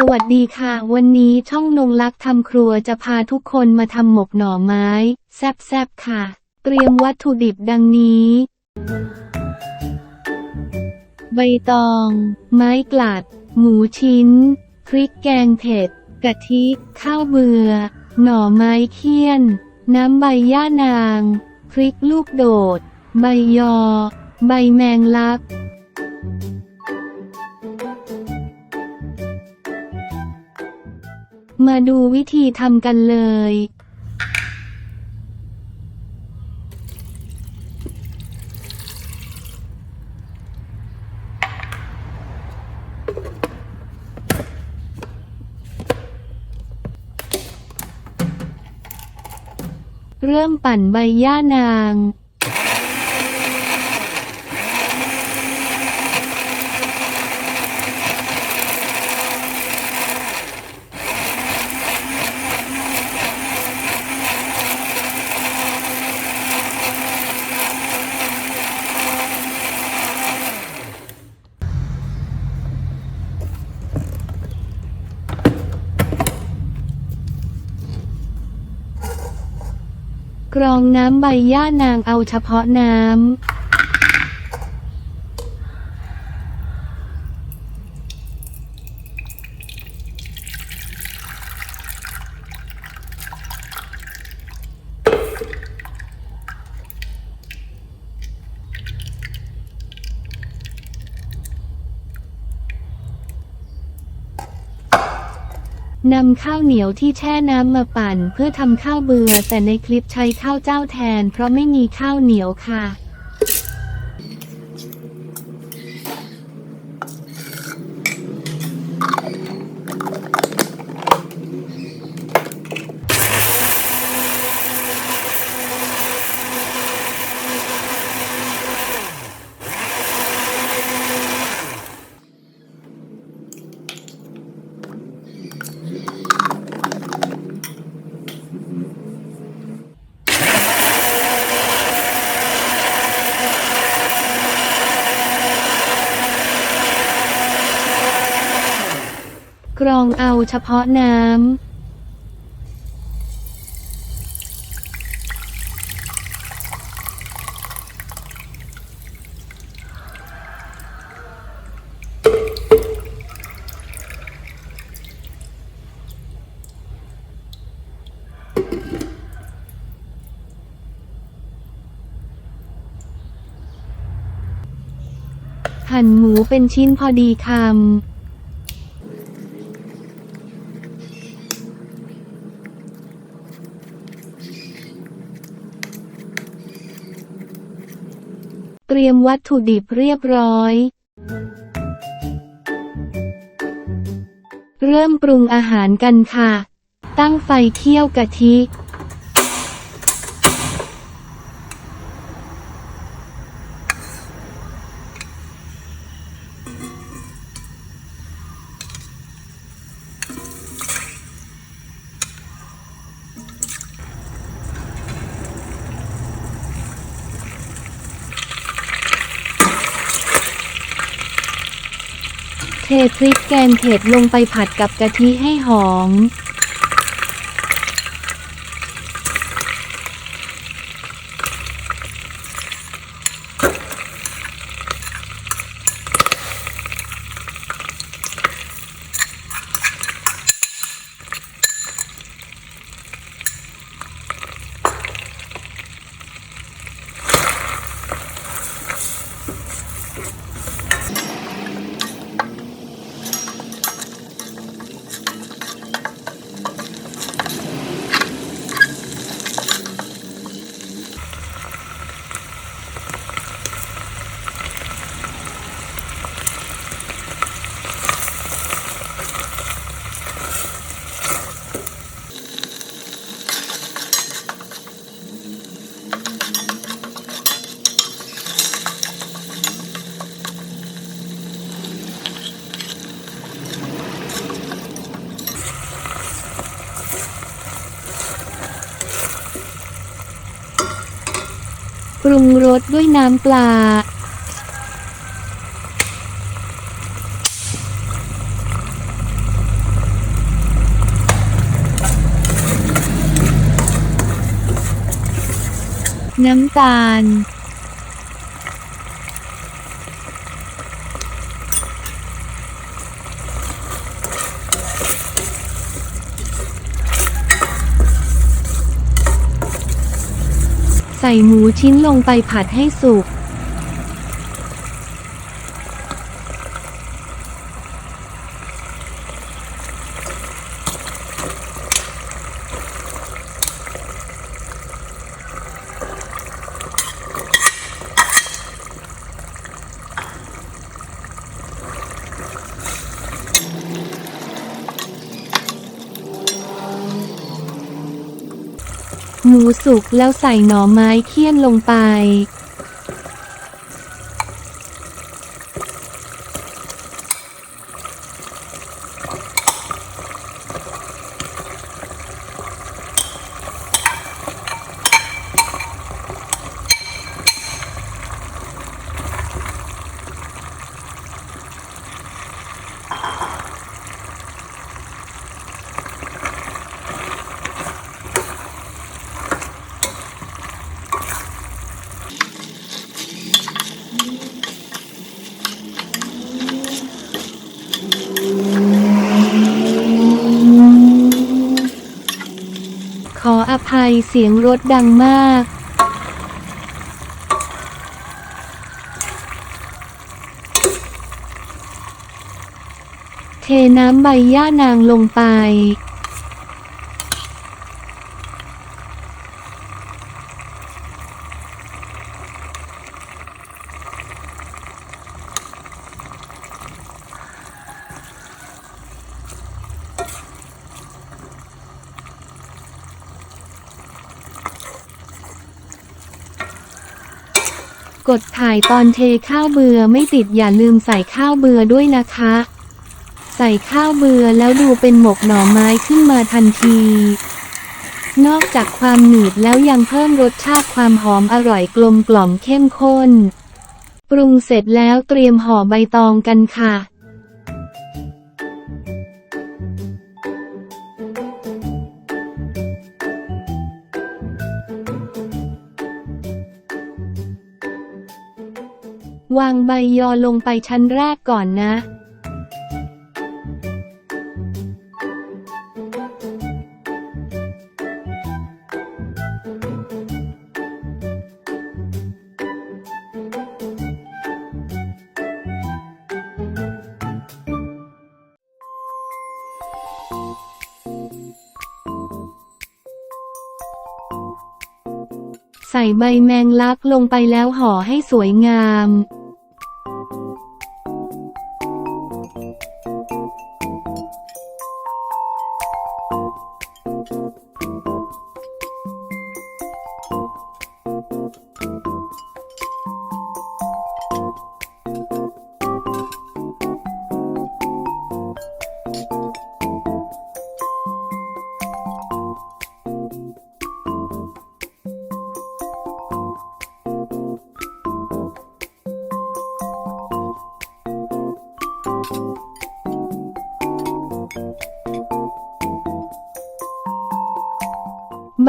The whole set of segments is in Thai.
สวัสดีค่ะ วันนี้ช่องนงลักษ์ทำครัวจะพาทุกคนมาทำหมกหน่อไม้ แซบๆค่ะ เตรียมวัตถุดิบดังนี้ ใบตอง ไม้กลัด หมูชิ้น พริกแกงเผ็ด กะทิ ข้าวเบือหน่อไม้เคี่ยน น้ำใบย่านาง พริกลูกโดด ใบยอ ใบแมงลัก มาดูวิธีทำกันเลย เริ่มปั่นใบย่านาง กรองน้ำใบหญ้านางเอาเฉพาะน้ำ นำข้าวเหนียวที่แช่น้ำมาปั่นเพื่อทำข้าวเบื่อแต่ในคลิปใช้ข้าวเจ้าแทนเพราะไม่มีข้าวเหนียวค่ะ องเอาเฉพาะน้ำหั่นหมูเป็นชิ้นพอดีคำ รียมวัตถุดิบเรียบร้อย เริ่มปรุงอาหารกันค่ะ ตั้งไฟเคี่ยวกะทิ เทพริกแกงเผ็ดลงไปผัดกับกะทิให้หอม ปรุงรสด้วยน้ำปลา น้ำตาล ใส่หมูชิ้นลงไปผัดให้สุก หมูสุกแล้วใส่หน่อไม้เคี่ยนลงไป ขออ ภัยเสียงรถดังมาก เทน้ำใบหญ้านางลงไป กดถ่ายตอนเทข้าวเบือไม่ติดอย่าลืมใส่ข้าวเบือด้วยนะคะ ใส่ข้าวเบือแล้วดูเป็นหมกหน่อไม้ขึ้นมาทันที นอกจากความหนืดแล้วยังเพิ่มรสชาติความหอมอร่อยกลมกล่อมเข้มข้น ปรุงเสร็จแล้วเตรียมห่อใบตองกันค่ะ วางใบยอลงไปชั้นแรกก่อนนะใส่ใบแมงลักลงไปแล้วห่อให้สวยงาม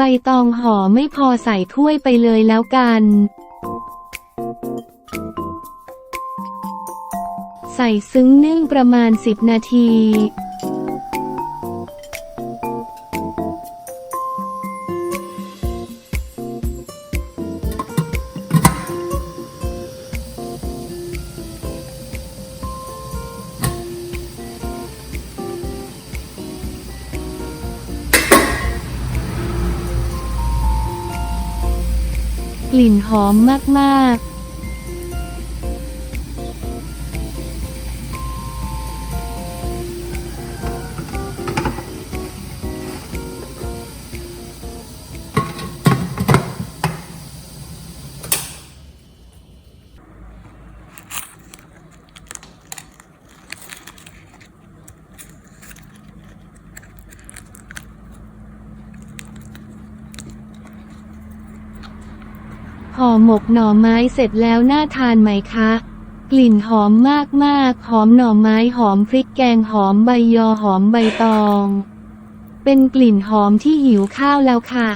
ใบตองห่อไม่พอใส่ถ้วยไปเลยแล้วกัน ใส่ซึ้งนึ่งประมาณ 10 นาที กลิ่นหอมมากๆ ห่อหมกหน่อไม้เสร็จแล้วน่าทานไหมคะ กลิ่นหอมมากๆ หอมหน่อไม้หอมพริกแกงหอมใบยอหอมใบตอง เป็นกลิ่นหอมที่หิวข้าวแล้วค่ะ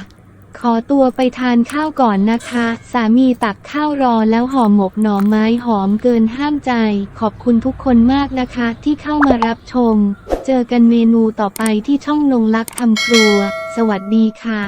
ขอตัวไปทานข้าวก่อนนะคะ สามีตักข้าวรอแล้วห่อหมกหน่อไม้หอมเกินห้ามใจ ขอบคุณทุกคนมากนะคะ ที่เข้ามารับชม เจอกันเมนูต่อไปที่ช่องนงลักษ์ทำครัว สวัสดีค่ะ